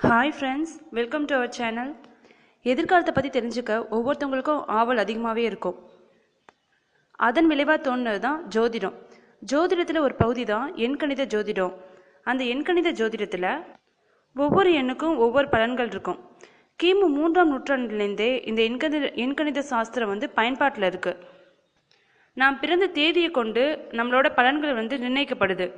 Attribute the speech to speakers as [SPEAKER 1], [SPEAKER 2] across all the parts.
[SPEAKER 1] Hi friends welcome to our channel எதிர்காலத்தை பற்றி தெரிஞ்சுக்க ஒவ்வொருத்தவங்களுக்கும் ஆவல் அதிகமாகவே இருக்கும். அதன் விளைவாக தோணுனது தான் ஜோதிடம். ஜோதிடத்தில் ஒரு பகுதி தான் எண்கணித ஜோதிடம். அந்த எண்கணித ஜோதிடத்தில் ஒவ்வொரு எண்ணுக்கும் ஒவ்வொரு பலன்கள் இருக்கும். கிமு மூன்றாம் நூற்றாண்டுலேருந்தே இந்த எண்கணித எண்கணித சாஸ்திரம் வந்து பயன்பாட்டில் இருக்குது நாம் பிறந்த தேதியை கொண்டு நம்மளோட பலன்கள் வந்து நிர்ணயிக்கப்படுது.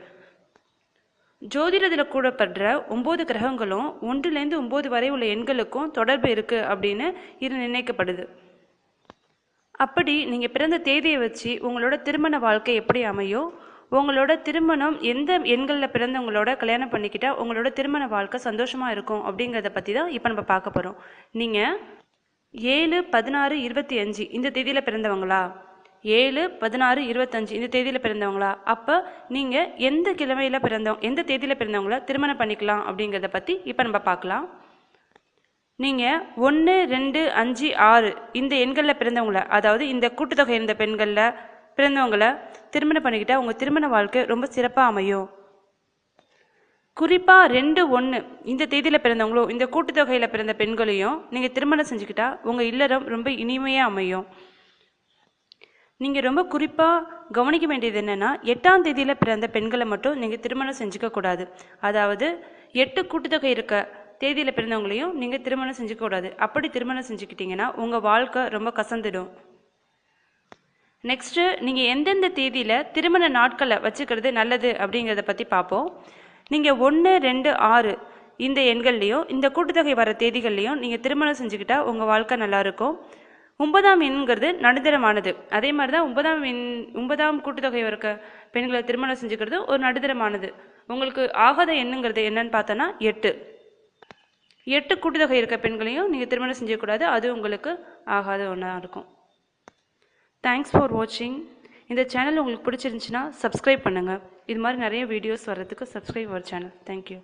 [SPEAKER 1] ஜோதிடத்தில் கூடப்படுற ஒம்பது கிரகங்களும் ஒன்றுலேருந்து ஒம்பது வரை உள்ள எண்களுக்கும் தொடர்பு இருக்குது அப்படின்னு இது நிர்ணயிக்கப்படுது. அப்படி நீங்கள் பிறந்த தேதியை வச்சு உங்களோட திருமண வாழ்க்கை எப்படி அமையும் உங்களோட திருமணம் எந்த எண்களில் பிறந்தவங்களோட கல்யாணம் பண்ணிக்கிட்டால் உங்களோட திருமண வாழ்க்கை சந்தோஷமாக இருக்கும் அப்படிங்கிறத பற்றி தான் இப்போ நம்ம பார்க்க போகிறோம் நீங்கள் ஏழு பதினாறு இருபத்தி அஞ்சு இந்த தேதியில் பிறந்தவங்களா? ஏழு பதினாறு இருபத்தஞ்சு இந்த தேதியில் பிறந்தவங்களா? அப்போ நீங்கள் எந்த கிழமையில் பிறந்தவங்க எந்த தேதியில் பிறந்தவங்கள திருமணம் பண்ணிக்கலாம் அப்படிங்கிறத பற்றி இப்போ நம்ம பார்க்கலாம். நீங்கள் ஒன்று ரெண்டு அஞ்சு ஆறு இந்த எண்களில் பிறந்தவங்கள அதாவது இந்த கூட்டுத்தொகை இருந்த பெண்களில் பிறந்தவங்களை திருமணம் பண்ணிக்கிட்டால் உங்கள் திருமண வாழ்க்கை ரொம்ப சிறப்பாக அமையும். குறிப்பாக ரெண்டு ஒன்று இந்த தேதியில் பிறந்தவங்களும் இந்த கூட்டுத்தொகையில் பிறந்த பெண்களையும் நீங்கள் திருமணம் செஞ்சுக்கிட்டா உங்கள் இல்லறம் ரொம்ப இனிமையாக அமையும். நீங்கள் ரொம்ப குறிப்பாக கவனிக்க வேண்டியது என்னென்னா எட்டாம் தேதியில் பிறந்த பெண்களை மட்டும் நீங்கள் திருமணம் செஞ்சுக்க கூடாது. அதாவது எட்டு கூட்டுத்தொகை இருக்க தேதியில் பிறந்தவங்களையும் நீங்கள் திருமணம் செஞ்சுக்க கூடாது. அப்படி திருமணம் செஞ்சுக்கிட்டீங்கன்னா உங்கள் வாழ்க்கை ரொம்ப கசந்துடும். நெக்ஸ்ட்டு நீங்கள் எந்தெந்த தேதியில் திருமண நாட்களை வச்சுக்கிறது நல்லது அப்படிங்கிறத பற்றி பார்ப்போம். நீங்கள் ஒன்று ரெண்டு ஆறு இந்த எண்கள்லையும் இந்த கூட்டுத்தொகை வர தேதிகள்லையும் நீங்கள் திருமணம் செஞ்சுக்கிட்டால் உங்கள் வாழ்க்கை நல்லாயிருக்கும் ஒன்பதாம் எண்ங்கிறது நடுத்தரமானது. அதே மாதிரி தான் ஒன்பதாம் எண் ஒன்பதாம் கூட்டுத்தொகை இருக்க பெண்களை திருமணம் செஞ்சுக்கிறது ஒரு நடுத்தரமானது. உங்களுக்கு ஆகாத எண்ணுங்கிறது என்னன்னு பார்த்தோன்னா எட்டு. எட்டு கூட்டுத்தொகை இருக்க பெண்களையும் நீங்கள் திருமணம் செஞ்சக்கூடாது. அது உங்களுக்கு ஆகாத ஒன்றா இருக்கும். தேங்க்ஸ் ஃபார் வாட்சிங் இந்த சேனல் உங்களுக்கு பிடிச்சிருந்துச்சுன்னா சப்ஸ்கிரைப் பண்ணுங்கள் இது மாதிரி நிறைய வீடியோஸ் வர்றதுக்கு சப்ஸ்கிரைப் அவர் சேனல் தேங்க்யூ